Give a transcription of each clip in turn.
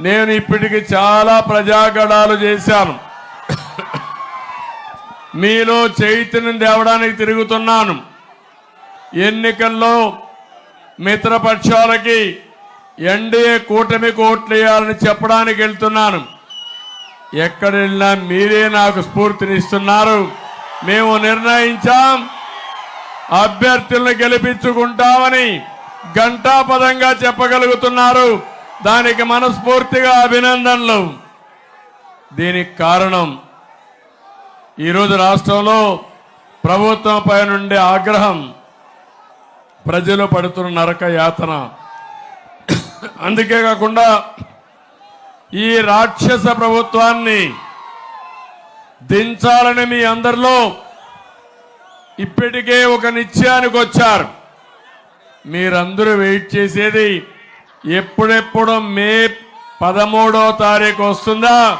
నేను ఇప్పటికి చాలా ప్రజాగడాలు చేశాను. మీలో చైతన్యం తేవడానికి తిరుగుతున్నాను. ఎన్నికల్లో మిత్రపక్షాలకి ఎన్డీఏ కూటమి కోట్లేయాలని చెప్పడానికి వెళ్తున్నాను. ఎక్కడ వెళ్ళినా మీరే నాకు స్ఫూర్తినిస్తున్నారు. మేము నిర్ణయించాం. అభ్యర్థులను గెలిపించుకుంటామని ఘంటాపదంగా చెప్పగలుగుతున్నారు. దానికి మనస్ఫూర్తిగా అభినందనలు. దీనికి కారణం ఈరోజు రాష్ట్రంలో ప్రభుత్వం పై నుండి ఆగ్రహం ప్రజలు పడుతున్న నరక యాతన. అందుకే కాకుండా ఈ రాక్షస ప్రభుత్వాన్ని దించాలని మీ అందరిలో ఇప్పటికే ఒక నిశ్చయానికి వచ్చారు. మీరందరూ వెయిట్ చేసేది ఎప్పుడెప్పుడు మే పదమూడో తారీఖు వస్తుందా?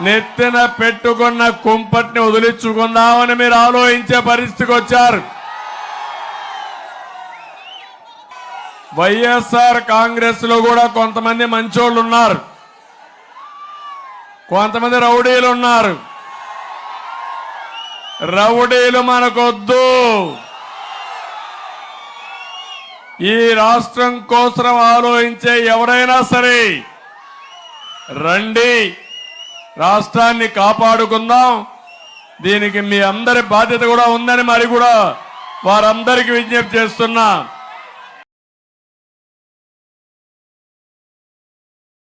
నెత్తిన పెట్టుకున్న కుంపట్ని వదిలించుకుందామని మీరు ఆలోచించే పరిస్థితికి వచ్చారు. వైఎస్ఆర్ కాంగ్రెస్లో కూడా కొంతమంది మంచోళ్ళు ఉన్నారు. కొంతమంది రౌడీలు ఉన్నారు. రౌడీలు మనకొద్దు. ఈ రాష్ట్రం కోసం ఆలోచించే ఎవరైనా సరే రండి రాష్ట్రాన్ని కాపాడుకుందాం. దీనికి మీ అందరి బాధ్యత కూడా ఉందని మరి కూడా వారందరికీ విజ్ఞప్తి చేస్తున్నా.